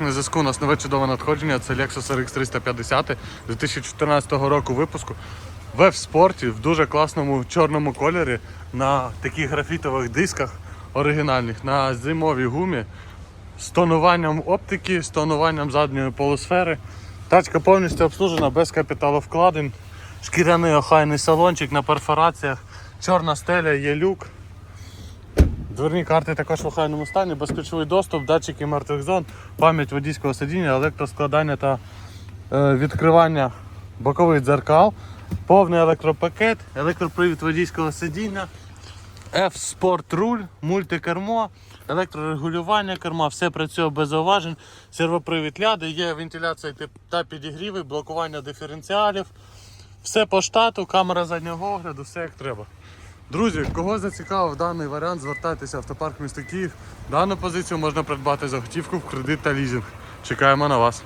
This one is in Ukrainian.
На зв'язку у нас нове чудове надходження. Це Lexus RX 350 2014 року випуску. В спорті в дуже класному чорному кольорі на таких графітових дисках оригінальних на зимовій гумі з тонуванням оптики, з тонуванням задньої полусфери. Тачка повністю обслужена без капіталовкладень. Шкіряний охайний салончик на перфораціях, чорна стеля, є люк. Дверні карти також в охайному стані, безключовий доступ, датчики мертвих зон, пам'ять водійського сидіння, електроскладання та е, відкривання бокових дзеркал, повний електропакет, електропривід водійського сидіння, F-Sport руль, мультикермо, електрорегулювання керма, все працює без зауважень, сервопривід ляди, є вентиляція та підігріви, блокування диференціалів. Все по штату, камера заднього огляду, все як треба. Друзі, кого зацікавив даний варіант, звертайтеся в автопарк міста Київ. Дану позицію можна придбати за готівку в кредит та лізинг. Чекаємо на вас.